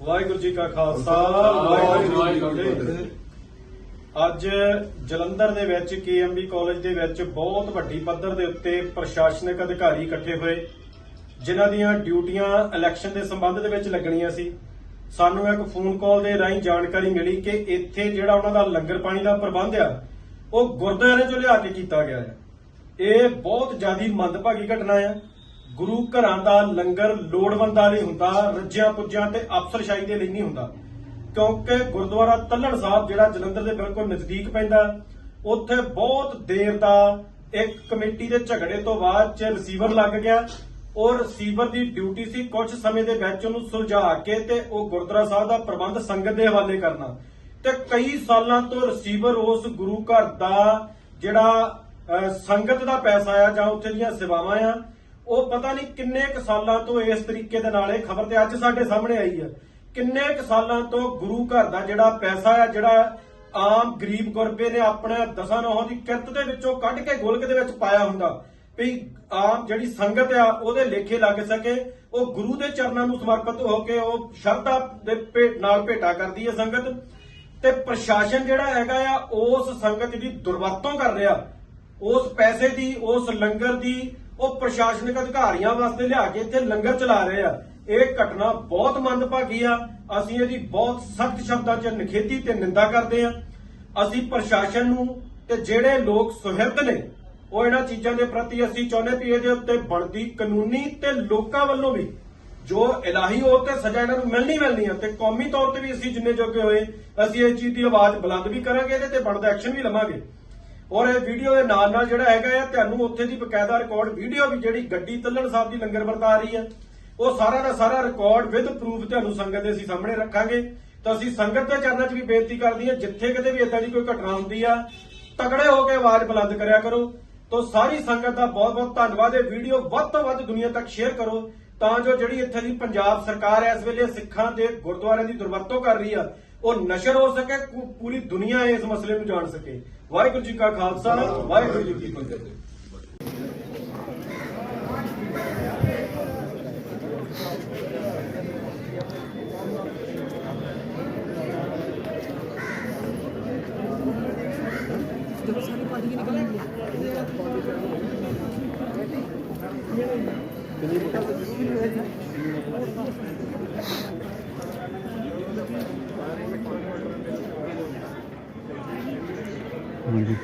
ਵਾਹਿਗੁਰੂ ਜੀ ਕਾ ਖਾਲਸਾ ਵਾਹਿਗੁਰੂ ਜੀ ਕੀ ਫਤਿਹ। ਅੱਜ ਜਲੰਧਰ ਦੇ ਵਿੱਚ ਕੇਐਮਬੀ ਕਾਲਜ ਦੇ ਵਿੱਚ ਬਹੁਤ ਵੱਡੀ ਪੱਧਰ ਦੇ ਉੱਤੇ ਪ੍ਰਸ਼ਾਸਨਿਕ ਅਧਿਕਾਰੀ ਇਕੱਠੇ ਹੋਏ ਜਿਨ੍ਹਾਂ ਦੀਆਂ ਡਿਊਟੀਆਂ ਇਲੈਕਸ਼ਨ ਦੇ ਸੰਬੰਧ ਦੇ ਵਿੱਚ ਲੱਗਣੀਆਂ ਸੀ। ਸਾਨੂੰ ਇੱਕ ਫੋਨ ਕਾਲ ਦੇ ਰਾਹੀਂ ਜਾਣਕਾਰੀ ਮਿਲੀ ਕਿ ਇੱਥੇ ਜਿਹੜਾ ਉਹਨਾਂ ਦਾ ਲੰਗਰ ਪਾਣੀ ਦਾ ਪ੍ਰਬੰਧ ਆ ਉਹ ਗੁਰਦੁਆਰੇ ਚੋਂ ਲਿਆ ਕੇ ਕੀਤਾ ਗਿਆ ਹੈ। ਇਹ ਬਹੁਤ ਜ਼ਿਆਦੀ ਮੰਦਭਾਗੀ ਘਟਨਾ ਆ। ਗੁਰੂ ਘਰਾਂ ਦਾ ਲੰਗਰ ਲੋੜਵੰਦਾਂ ਲਈ ਹੁੰਦਾ, ਰੱਜਿਆਂ ਪੁੱਜਿਆਂ ਤੇ ਅਫਸਰਸ਼ਾਹੀ ਦੇ ਲਈ ਨਹੀਂ ਹੁੰਦਾ। ਕਿਉਂਕਿ ਗੁਰਦੁਆਰਾ ਤੱਲਣ ਸਾਹਿਬ, ਜਿਹੜਾ ਜਲੰਧਰ ਦੇ ਬਿਲਕੁਲ ਨਜ਼ਦੀਕ ਪੈਂਦਾ, ਉੱਥੇ ਬਹੁਤ ਦੇਰ ਦਾ ਇੱਕ ਕਮੇਟੀ ਦੇ ਝਗੜੇ ਤੋਂ ਬਾਅਦ ਚ ਰਿਸੀਵਰ ਲੱਗ ਗਿਆ ਔਰ ਰਿਸੀਵਰ ਦੀ ਡਿਊਟੀ ਸੀ ਕੁਝ ਸਮੇਂ ਦੇ ਵਿੱਚ ਉਹਨੂੰ ਸੁਲਝਾ ਕੇ ਤੇ ਉਹ ਗੁਰਦੁਆਰਾ ਸਾਹਿਬ ਦਾ ਪ੍ਰਬੰਧ ਸੰਗਤ ਦੇ ਹਵਾਲੇ ਕਰਨਾ। ਤੇ ਕਈ ਸਾਲਾਂ ਤੋਂ ਰਿਸੀਵਰ ਉਸ ਗੁਰੂ ਘਰ ਦਾ ਜਿਹੜਾ ਸੰਗਤ ਦਾ ਪੈਸਾ ਆ ਜਾਂ ਉੱਥੇ ਦੀਆਂ ਸੇਵਾਵਾਂ ਆ ਉਹ ਪਤਾ ਨਹੀਂ ਕਿੰਨੇ ਕੁ ਸਾਲਾਂ ਤੋਂ ਇਸ ਤਰੀਕੇ ਦੇ ਨਾਲ ਇਹ ਖਬਰ ਤੇ ਅੱਜ ਸਾਡੇ ਸਾਹਮਣੇ ਆਈ ਹੈ ਕਿੰਨੇ ਕੁ ਸਾਲਾਂ ਤੋਂ ਗੁਰੂ ਘਰ ਦਾ ਜਿਹੜਾ ਪੈਸਾ ਆ, ਜਿਹੜਾ ਆਮ ਗਰੀਬ ਗੁਰਬੇ ਨੇ ਆਪਣੇ ਦਸਾਂ ਨੌਹਾਂ ਦੀ ਕਿਰਤ ਦੇ ਵਿੱਚੋਂ ਕੱਢ ਕੇ ਗੋਲਕ ਦੇ ਵਿੱਚ ਪਾਇਆ ਹੁੰਦਾ ਵੀ ਆਮ ਜਿਹੜੀ ਸੰਗਤ ਆ, ਉਹਦੇ ਲੇਖੇ ਲੱਗ ਸਕੇ, ਉਹ ਗੁਰੂ ਦੇ ਚਰਨਾਂ ਨੂੰ ਸਮਰਪਿਤ ਹੋ ਕੇ ਉਹ ਸ਼ਰਧਾ ਦੇ ਭੇਟ ਨਾਲ ਭੇਟਾ ਕਰਦੀ ਹੈ ਸੰਗਤ। ਤੇ ਪ੍ਰਸ਼ਾਸਨ ਜਿਹੜਾ ਹੈਗਾ ਆ, ਉਸ ਸੰਗਤ ਦੀ ਦੁਰਵਰਤੋਂ ਕਰ ਰਿਹਾ। ਉਸ ਪੈਸੇ ਦੀ, ਉਸ ਲੰਗਰ ਦੀ ਉਹ ਪ੍ਰਸ਼ਾਸਨਿਕ ਅਧਿਕਾਰੀਆਂ ਵਾਸਤੇ ਲਿਆ ਕੇ ਇੱਥੇ ਲੰਗਰ ਚਲਾ ਰਹੇ ਆ। ਇਹ ਘਟਨਾ ਬਹੁਤ ਮੰਦਭਾਗੀ ਆ। ਅਸੀਂ ਇਹਦੀ ਬਹੁਤ ਸਖਤ ਸ਼ਬਦਾਂ 'ਚ ਨਿਖੇਧੀ ਤੇ ਨਿੰਦਾ ਕਰਦੇ ਆ। ਅਸੀਂ ਪ੍ਰਸ਼ਾਸਨ ਨੂੰ ਤੇ ਜਿਹੜੇ ਲੋਕ ਸੁਹਿਰਦ ਨੇ, ਉਹ ਇਹਨਾਂ ਚੀਜ਼ਾਂ ਦੇ ਪ੍ਰਤੀ ਅਸੀਂ ਚਾਹੁੰਦੇ ਵੀ ਇਹਦੇ ਉੱਤੇ ਬਣਦੀ ਕਾਨੂੰਨੀ ਤੇ ਲੋਕਾਂ ਵੱਲੋਂ ਵੀ ਜੋ ਇਲਾਹੀ ਉਹ ਤੇ ਸਜ਼ਾ ਇਹਨਾਂ ਨੂੰ ਮਿਲਣੀ ਮਿਲਣੀ ਆ ਤੇ ਕੌਮੀ ਤੌਰ ਤੇ ਵੀ ਅਸੀਂ ਜਿੰਨੇ ਜੋਗੇ ਹੋਏ, ਅਸੀਂ ਇਸ ਚੀਜ਼ ਦੀ ਆਵਾਜ਼ ਬੁਲੰਦ ਵੀ ਕਰਾਂਗੇ, ਇਹਦੇ ਤੇ ਬਣਦਾ ਐਕਸ਼ਨ ਵੀ ਲਵਾਂਗੇ। ਔਰ ਇਹ ਵੀਡੀਓ ਦੇ ਨਾਲ ਨਾਲ ਜਿਹੜਾ ਹੈਗਾ ਆ, ਤੁਹਾਨੂੰ ਉੱਥੇ ਦੀ ਬਕਾਇਦਾ ਰਿਕਾਰਡ ਵੀਡੀਓ ਵੀ ਜਿਹੜੀ ਗੱਡੀ ਤੱਲਣ ਸਾਹਿਬ ਦੀ ਲੰਗਰ ਵਰਤਾ ਰਹੀ ਆ। ਉਹ ਸਾਰਾ ਦਾ ਸਾਰਾ ਰਿਕਾਰਡ ਵਿਦ ਪ੍ਰੂਫ ਤੁਹਾਨੂੰ ਸੰਗਤ ਦੇ ਅਸੀਂ ਸਾਹਮਣੇ ਰੱਖਾਂਗੇ। ਤਾਂ ਅਸੀਂ ਸੰਗਤ ਦੇ ਚਰਨਾਂ 'ਚ ਵੀ ਬੇਨਤੀ ਕਰਦੀ ਹਾਂ, ਜਿੱਥੇ ਕਿਤੇ ਵੀ ਇਦਾਂ ਦੀ ਕੋਈ ਘਟਨਾ ਹੁੰਦੀ ਆ ਤਗੜੇ ਹੋ ਕੇ ਆਵਾਜ਼ ਬੁਲੰਦ ਕਰਿਆ ਕਰੋ। ਤਾਂ ਸਾਰੀ ਸੰਗਤ ਦਾ ਬਹੁਤ ਬਹੁਤ ਧੰਨਵਾਦ। ਇਹ ਵੀਡੀਓ ਵੱਧ ਤੋਂ ਵੱਧ ਦੁਨੀਆ ਤੱਕ ਸ਼ੇਅਰ ਕਰੋ। ਤਾਂ ਜੋ ਜਿਹੜੀ ਇੱਥੇ ਦੀ ਪੰਜਾਬ ਸਰਕਾਰ ਇਸ ਵੇਲੇ ਸਿੱਖਾਂ ਦੇ ਗੁਰਦੁਆਰਿਆਂ ਦੀ ਦੁਰਵਰਤੋਂ ਕਰ ਰਹੀ ਆ, ਉਹ ਨਸ਼ਰ ਹੋ ਸਕੇ ਪੂਰੀ ਦੁਨੀਆ ਇਸ ਮਸਲੇ ਨੂੰ ਜਾਣ ਸਕੇ। ਵਾਹਿਗੁਰੂ ਜੀ ਕਾ ਖਾਲਸਾ, ਵਾਹਿਗੁਰੂ ਜੀ ਕੀ ਫਤਿਹ। ਹਾਂਜੀ।